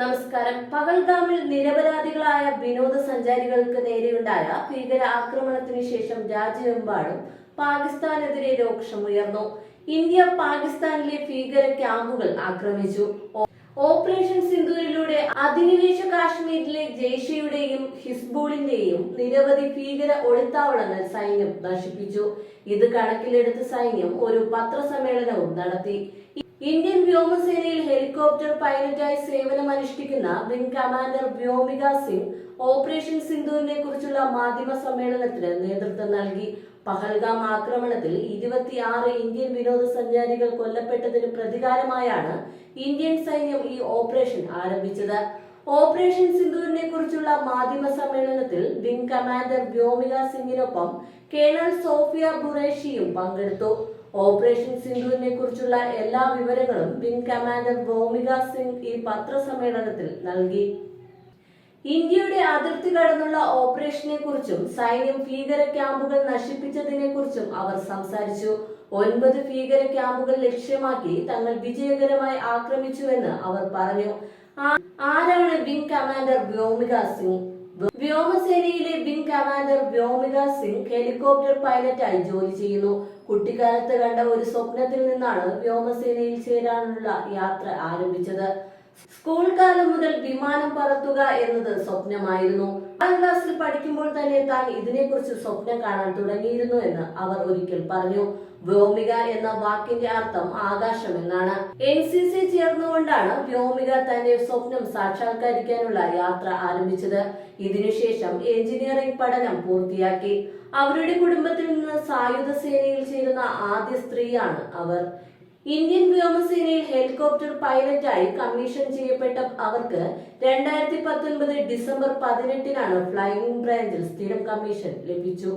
നമസ്കാരം. പകൽഗാമിൽ നിരപരാധികളായ വിനോദസഞ്ചാരികൾക്ക് നേരെയുണ്ടായ ഭീകര ആക്രമണത്തിന് ശേഷം രാജ്യമെമ്പാടും പാകിസ്ഥാനെതിരെ രോക്ഷമുയർന്നു. ഇന്ത്യ പാകിസ്ഥാനിലെ ഭീകര ക്യാമ്പുകൾ ആക്രമിച്ചു. ഓപ്പറേഷൻ സിന്ധുവിലൂടെ അധിനിവേശ കാശ്മീരിലെ ജെയ്ഷയുടെയും ഹിസ്ബുളിന്റെയും നിരവധി ഭീകര ഒളിത്താവളങ്ങൾ സൈന്യം നശിപ്പിച്ചു. ഇത് കണക്കിലെടുത്ത് സൈന്യം ഒരു പത്രസമ്മേളനവും നടത്തി. ഇന്ത്യൻ വ്യോമസേനയിൽ ഹെലികോപ്റ്റർ പൈലറ്റായി സേവനമനുഷ്ഠിക്കുന്ന wing commander Vyomika Singh operation സിന്ധുവിനെ കുറിച്ചുള്ള മാധ്യമ സമ്മേളനത്തിന് നേതൃത്വം നൽകി. പഹൽഗാം ആക്രമണത്തിൽ ഇരുപത്തിയാറ് ഇന്ത്യൻ വിനോദസഞ്ചാരികൾ കൊല്ലപ്പെട്ടതിന് പ്രതികാരമായാണ് ഇന്ത്യൻ സൈന്യം ഈ ഓപ്പറേഷൻ ആരംഭിച്ചത്. ഓപ്പറേഷൻ സിന്ധുവിനെ കുറിച്ചുള്ള മാധ്യമ സമ്മേളനത്തിൽ വിംഗ് കമാൻഡർ വ്യോമിക സിംഗിനൊപ്പം കേണൽ സോഫിയ ബുറേഷിയും പങ്കെടുത്തു. ഓപ്പറേഷൻ സിന്ധുവിനെ കുറിച്ചുള്ള എല്ലാ വിവരങ്ങളും വിംഗ് കമാൻഡർ വ്യോമിക സിംഗ് ഈ പത്രസമ്മേളനത്തിൽ നൽകി. ഇന്ത്യയുടെ അതിർത്തി കടന്നുള്ള ഓപ്പറേഷനെ കുറിച്ചും സൈന്യം ഭീകര ക്യാമ്പുകൾ നശിപ്പിച്ചതിനെ കുറിച്ചും അവർ സംസാരിച്ചു. ഒൻപത് ഭീകര ക്യാമ്പുകൾ ലക്ഷ്യമാക്കി തങ്ങൾ വിജയകരമായി ആക്രമിച്ചുവെന്ന് അവർ പറഞ്ഞു. ആരാണ് wing commander Vyomika Singh? വ്യോമസേനയിലെ wing commander Vyomika Singh helicopter പൈലറ്റായി ജോലി ചെയ്യുന്നു. കുട്ടിക്കാലത്ത് കണ്ട ഒരു സ്വപ്നത്തിൽ നിന്നാണ് വ്യോമസേനയിൽ ചേരാനുള്ള യാത്ര ആരംഭിച്ചത്. സ്കൂൾ കാലം മുതൽ വിമാനം പറത്തുക എന്നത് സ്വപ്നമായിരുന്നു. ആറാം ക്ലാസ്സിൽ പഠിക്കുമ്പോൾ തന്നെ താൻ ഇതിനെക്കുറിച്ച് സ്വപ്നം കാണാൻ തുടങ്ങിയിരുന്നു എന്ന് അവർ ഒരിക്കൽ പറഞ്ഞു. വ്യോമിക എന്ന വാക്കിന്റെ അർത്ഥം ആകാശം എന്നാണ് എൻ സി സി ചേർന്നുകൊണ്ടാണ് വ്യോമിക തന്റെ സ്വപ്നം സാക്ഷാത്കരിക്കാനുള്ള യാത്ര ആരംഭിച്ചത്. ഇതിനുശേഷം എഞ്ചിനീയറിംഗ് പഠനം പൂർത്തിയാക്കി. അവരുടെ കുടുംബത്തിൽ നിന്ന് സായുധ സേനയിൽ ചേരുന്ന ആദ്യ സ്ത്രീയാണ് അവർ. ഇന്ത്യൻ വ്യോമസേനയിൽ ഹെലികോപ്റ്റർ പൈലറ്റായി കമ്മീഷൻ ചെയ്യപ്പെട്ട അവർക്ക് രണ്ടായിരത്തി പത്തൊൻപത് ഡിസംബർ പതിനെട്ടിനാണ് ഫ്ലൈയിംഗ് ബ്രാഞ്ചിൽ സ്ഥിരം കമ്മീഷൻ ലഭിച്ചു.